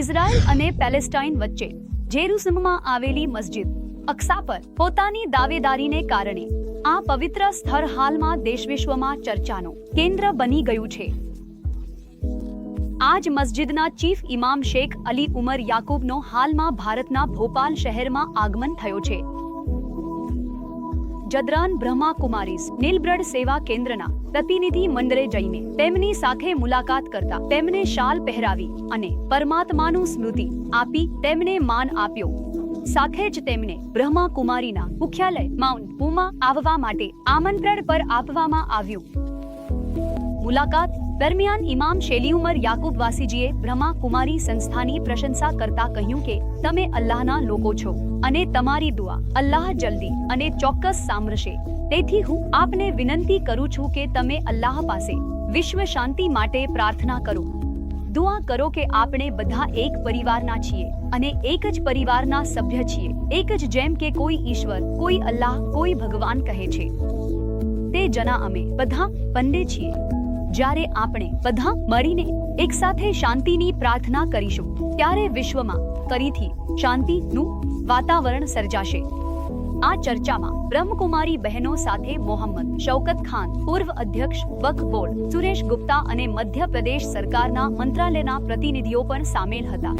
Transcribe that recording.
Israel અને Palestine વચ્ચે જેરુસલમમાં આવેલી મસ્જિદ અક્સા પર પોતાની દાવેદારીને કારણે આ પવિત્ર સ્થળ હાલમાં દેશવિશ્વમાં ચર્ચાનો કેન્દ્ર બની ગયું છે. આજ મસ્જિદના ચીફ ઇમામ શેખ અલી ઉમર યાકુબનો હાલમાં ભારતના ભોપાલ શહેરમાં આગમન થયો છે. જદરાન બ્રહ્મા કુમારીસ નીલબ્રડ સેવા કેન્દ્રના પ્રતિનિધિ મંડળે જઈને તેમની સાથે મુલાકાત કરતા તેમને શાલ પહેરાવી અને પરમાત્માનું સ્મૃતિ આપી તેમને માન આપ્યો. સાથે જ તેમને બ્રહ્મા કુમારીના મુખ્યાલય માઉન્ટ પુમા આવવા માટે આમંત્રણ પર આપવામાં આવ્યું. મુલાકાત દરમિયાન ઇમામ શેલી ઉમર યાકુબ વાસીજીએ બ્રહ્મા કુમારી સંસ્થાની પ્રશંસા કરતા કહ્યું કે, તમે અલ્લાહના લોકો છો અને તમારી દુઆ અલ્લાહ જલ્દી અને ચોક્કસ સાંભળશે. તેથી હું આપને વિનંતી કરું છું કે તમે અલ્લાહ પાસે વિશ્વ શાંતિ માટે પ્રાર્થના કરો. દુઆ કરો કે આપણે બધા એક પરિવારના છીએ અને એક જ પરિવારના સભ્ય છીએ. એક જ જેમ કે કોઈ ઈશ્વર, કોઈ અલ્લાહ, કોઈ ભગવાન કહે છે. તે જના અમે બધા બંને છીએ. જ્યારે આપણે બધા મળીને એક સાથે શાંતિની પ્રાર્થના કરીશું, ત્યારે વિશ્વમાં ફરીથી શાંતિનું વાતાવરણ સર્જાશે. આ ચર્ચામાં બ્રહ્મકુમારી બહેનો સાથે મોહમ્મદ શૌકત ખાન, પૂર્વ અધ્યક્ષ, વક્ફ બોર્ડ, સુરેશ ગુપ્તા અને મધ્યપ્રદેશ સરકારના મંત્રાલયના પ્રતિનિધિઓ પણ સામેલ હતા.